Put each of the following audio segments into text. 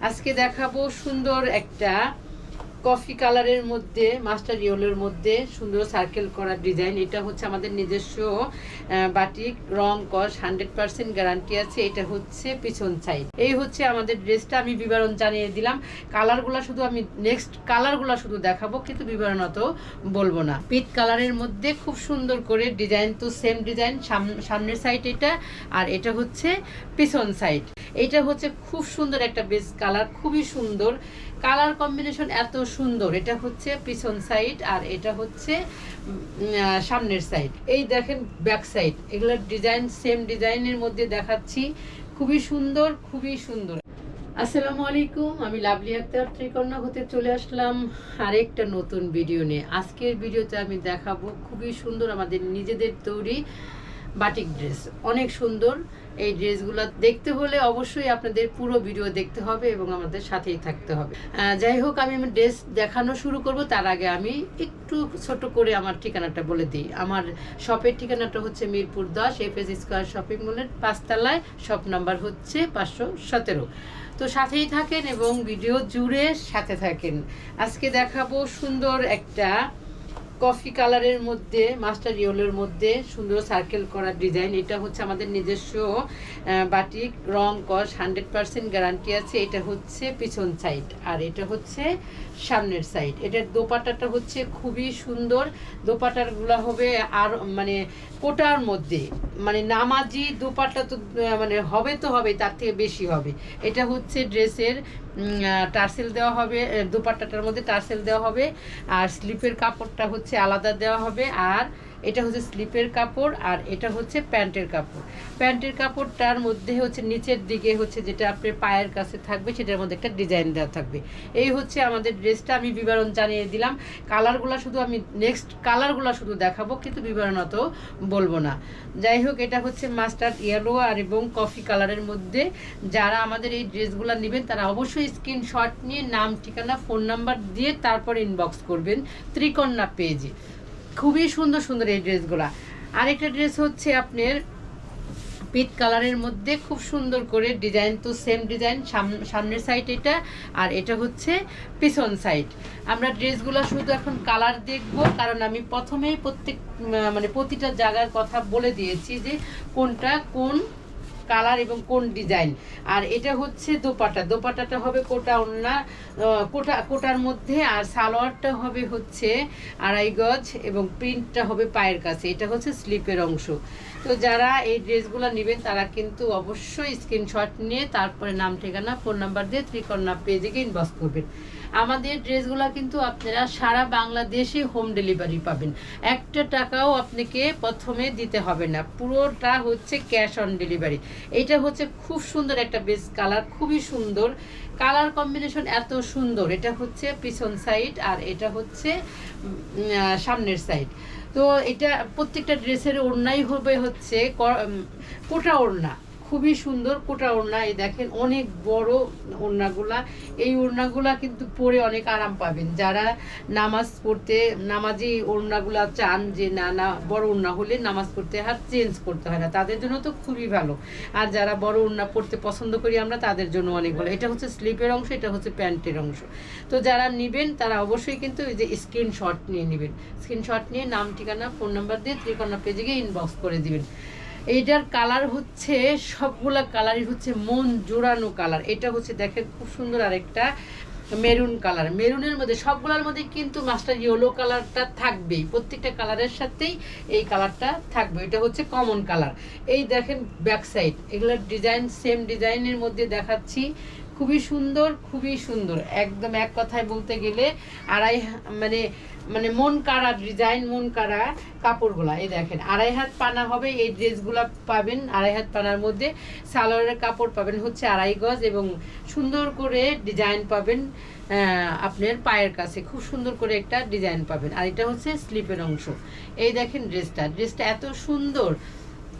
আজকে দেখাবো সুন্দর একটা কফি কালারের মধ্যে, মাস্টার ইয়েলোর মধ্যে সুন্দর সার্কেল করা ডিজাইন। এটা হচ্ছে আমাদের নিজস্ব বাটিক, রং, কস, হান্ড্রেড পার্সেন্ট গ্যারান্টি আছে। এটা হচ্ছে পিছন সাইড। এই হচ্ছে আমাদের ড্রেসটা, আমি বিবরণ জানিয়ে দিলাম। কালারগুলো শুধু আমি, নেক্সট কালারগুলো শুধু দেখাবো, কিন্তু বিবরণ অত বলব না। পিট কালারের মধ্যে খুব সুন্দর করে ডিজাইন, তো সেম ডিজাইন সামনের সাইড এটা, আর এটা হচ্ছে পিছন সাইড। এটা হচ্ছে খুব সুন্দর একটা বেস কালার, খুবই সুন্দর। কালার কম্বিনেশন এত সুন্দর। এটা হচ্ছে পিছন সাইড আর এটা হচ্ছে সামনের সাইড এই দেখেন ব্যাক সাইড এগুলোর ডিজাইন সেম ডিজাইনের মধ্যে দেখাচ্ছি। খুবই সুন্দর খুবই সুন্দর। আসসালামু আলাইকুম, আমি লাভলি আক্তার ত্রিকন্যা হতে চলে আসলাম আরেকটা নতুন ভিডিও নিয়ে। আজকের ভিডিওতে আমি দেখাবো খুবই সুন্দর আমাদের নিজেদের তৈরি বাটিক ড্রেস। অনেক সুন্দর। এই ড্রেসগুলো দেখতে হলে অবশ্যই আপনাদের পুরো ভিডিও দেখতে হবে এবং আমাদের সাথেই থাকতে হবে। যাই হোক, আমি আমার ড্রেস দেখানো শুরু করব। তার আগে আমি একটু ছোট করে আমার ঠিকানাটা বলে দিই। আমার শপের ঠিকানাটা হচ্ছে মিরপুর দশ, এফএস স্কোয়ার শপিং মলের পাঁচতলায়। শপ নাম্বার হচ্ছে পাঁচশো সতেরো। তো সাথেই থাকেন এবং ভিডিও জুড়ে সাথে থাকেন। আজকে দেখাবো সুন্দর একটা কফি কালারের মধ্যে, মাস্টার ইয়েলোর মধ্যে সুন্দর সার্কেল করা ডিজাইন এটা হচ্ছে আমাদের নিজস্ব বাটিক রং, কস হান্ড্রেড পারসেন্ট গ্যারান্টি আছে। এটা হচ্ছে পিছন সাইড আর এটা হচ্ছে সামনের সাইড এটার দোপাটাটা হচ্ছে খুবই সুন্দর। দোপাটারগুলো হবে আর মানে কোটার মধ্যে। মানে নামাজি দোপাট্টা তো মানে হবে তো হবে, তার থেকে বেশি হবে। এটা হচ্ছে ড্রেসের টার্সেল দেওয়া হবে দুপাট্টাটার মধ্যে টার্সেল দেওয়া হবে, আর স্লিপের কাপড়টা হচ্ছে আলাদা দেওয়া হবে, আর এটা হচ্ছে স্লিপের কাপড় আর এটা হচ্ছে প্যান্টের কাপড়। প্যান্টের কাপড়টার মধ্যে হচ্ছে নিচের দিকে হচ্ছে যেটা আপনার পায়ের কাছে থাকবে সেটার মধ্যে একটা ডিজাইন দেওয়া থাকবে। এই হচ্ছে আমাদের ড্রেসটা, আমি বিবরণ জানিয়ে দিলাম। কালারগুলো শুধু আমি নেক্সট কালারগুলো শুধু দেখাবো, কিন্তু বিবরণ অত বলব না। যাই হোক, এটা হচ্ছে মাস্টার্ড ইয়েলো আর এবং কফি কালারের মধ্যে। যারা আমাদের এই ড্রেসগুলো নেবেন, তারা অবশ্যই স্ক্রিনশট নিয়ে নাম, ঠিকানা, ফোন নাম্বার দিয়ে তারপর ইনবক্স করবেন ত্রিকন্যা পেজে। খুবই সুন্দর সুন্দর এই ড্রেসগুলা। আরেকটা ড্রেস হচ্ছে আপনার পিট কালারের মধ্যে খুব সুন্দর করে ডিজাইন, তো সেম ডিজাইন সামনের সাইড এটা আর এটা হচ্ছে পিছন সাইড আমরা ড্রেসগুলো শুধু এখন কালার দেখব, কারণ আমি প্রথমেই প্রত্যেক মানে প্রতিটা জায়গার কথা বলে দিয়েছি যে কোনটা কোন কালার এবং কোন ডিজাইন। আর এটা হচ্ছে দোপাটা। দোপাটাটা হবে কোটা আহ, কোটা কোটার মধ্যে আর সালোয়ারটা হবে হচ্ছে আড়াই গজ এবং প্রিন্টটা হবে পায়ের কাছে। এটা হচ্ছে স্লিপের অংশ। তো যারা এই ড্রেসগুলো নেবেন তারা কিন্তু অবশ্যই স্ক্রিনশট নিয়ে তারপরে নাম ঠিকানা ফোন নাম্বার দিয়ে ত্রিকন্যা পেজে গিয়ে ইনবক্স করবেন। আমাদের ড্রেসগুলো কিন্তু আপনারা সারা বাংলাদেশে হোম ডেলিভারি পাবেন। একটা টাকাও আপনাকে প্রথমে দিতে হবে না। পুরোটা হচ্ছে ক্যাশ অন ডেলিভারি এটা হচ্ছে খুব সুন্দর একটা বেস কালার খুবই সুন্দর। কালার কম্বিনেশন এত সুন্দর। এটা হচ্ছে পিছন সাইড আর এটা হচ্ছে সামনের সাইড তো এটা প্রত্যেকটা ড্রেসের ওড়নাই হবে হচ্ছে কোটা ওড়না। খুবই সুন্দর কোটা ওড়না। এই দেখেন, অনেক বড় ওড়নাগুলা। এই ওড়নাগুলা কিন্তু পরে অনেক আরাম পাবেন। যারা নামাজ পড়তে, নামাজি ওড়নাগুলা চান যে না না, বড় ওড়না হলে নামাজ পড়তে আর চেঞ্জ করতে হয় না। তাদের জন্য তো খুবই ভালো। আর যারা বড় ওড়না পড়তে পছন্দ করি আমরা, তাদের জন্য অনেক ভালো। এটা হচ্ছে স্লিপের অংশ, এটা হচ্ছে প্যান্টের অংশ। তো যারা নেবেন, তারা অবশ্যই কিন্তু এই যে স্ক্রিনশট নিয়ে নেবেন। স্ক্রিনশট নিয়ে নাম, ঠিকানা, ফোন নাম্বার দিয়ে ত্রিকন্যা পেজে গিয়ে ইনবক্স করে দিবেন। এইটার কালার হচ্ছে, সবগুলা কালারই হচ্ছে মন জোড়ানো কালার। এটা হচ্ছে দেখেন খুব সুন্দর আরেকটা মেরুন কালার। মেরুনের মধ্যে, সবগুলোর মধ্যে কিন্তু মাস্টার ইয়েলো কালারটা থাকবেই। প্রত্যেকটা কালারের সাথেই এই কালারটা থাকবে। এটা হচ্ছে কমন কালার। এই দেখেন ব্যাক সাইড, এগুলোর ডিজাইন, সেম ডিজাইনের মধ্যে দেখাচ্ছি। খুবই সুন্দর খুবই সুন্দর। একদম এক কথায় বলতে গেলে আড়াই মানে মানে মন কাড়া ডিজাইন মন কাড়া কাপড়গুলা। এই দেখেন, আড়াই হাত পানা হবে, এই ড্রেসগুলা পাবেন আড়াই হাত পানার মধ্যে। সালোয়ারের কাপড় পাবেন হচ্ছে আড়াই গজ এবং সুন্দর করে ডিজাইন পাবেন আপনার পায়ের কাছে। খুব সুন্দর করে একটা ডিজাইন পাবেন। আর এটা হচ্ছে স্লিপের অংশ। এই দেখেন ড্রেসটা। ড্রেসটা এত সুন্দর,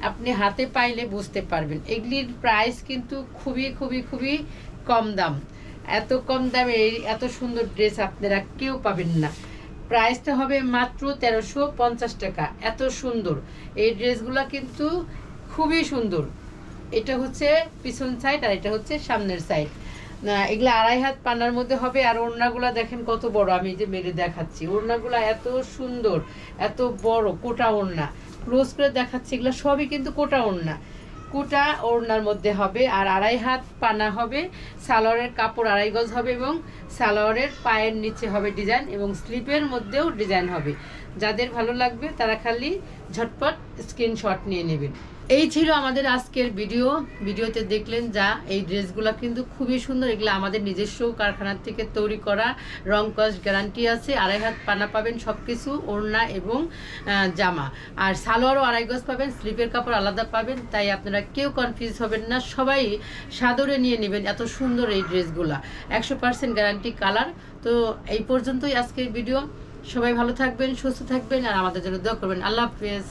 আপনি হাতে পাইলে বুঝতে পারবেন। এগুলির প্রাইস কিন্তু খুবই খুবই খুবই কম দাম। এত কম দামে এত সুন্দর ড্রেস আপনারা কেউ পাবেন না। প্রাইসটা হবে মাত্র তেরোশো পঞ্চাশ টাকা। এত সুন্দর। এই ড্রেসগুলো কিন্তু খুবই সুন্দর। এটা হচ্ছে পিছন সাইড আর এটা হচ্ছে সামনের সাইড না, এগুলো আড়াই হাত পানার মধ্যে হবে আর ওড়নাগুলা দেখেন কত বড়। আমি যে মেরে দেখাচ্ছি, ওড়নাগুলা এত সুন্দর, এত বড় কোটা ওড়না। ক্লোজ করে দেখাচ্ছি, এগুলো সবই কিন্তু কোটা ওড়না। কোটা ওড়নার মধ্যে হবে আর আড়াই হাত পানা হবে, সালোয়ারের কাপড় আড়াই গজ হবে এবং সালোয়ারের পায়ের নিচে হবে ডিজাইন এবং স্লিপের মধ্যেও ডিজাইন হবে। যাদের ভালো লাগবে তারা খালি ঝটপট স্ক্রিনশট নিয়ে নেবেন। এই ছিল আমাদের আজকের ভিডিও। ভিডিওতে দেখলেন যা, এই ড্রেসগুলো কিন্তু খুবই সুন্দর। এগুলো আমাদের নিজস্ব কারখানার থেকে তৈরি করা। রং কস গ্যারান্টি আছে, আড়াই হাত পানা পাবেন সব কিছু ওড়না এবং জামা। আর সালোয়ারও আড়াই গজ পাবেন, স্লিপের কাপড় আলাদা পাবেন, তাই আপনারা কেউ কনফিউজ হবেন না। সবাই সাদরে নিয়ে নেবেন এত সুন্দর এই ড্রেসগুলা। একশো পার্সেন্ট গ্যারান্টি কালার তো এই পর্যন্তই আজকের ভিডিও। সবাই ভালো থাকবেন, সুস্থ থাকবেন, আর আমাদের জন্য দোয়া করবেন। আল্লাহ হাফেজ।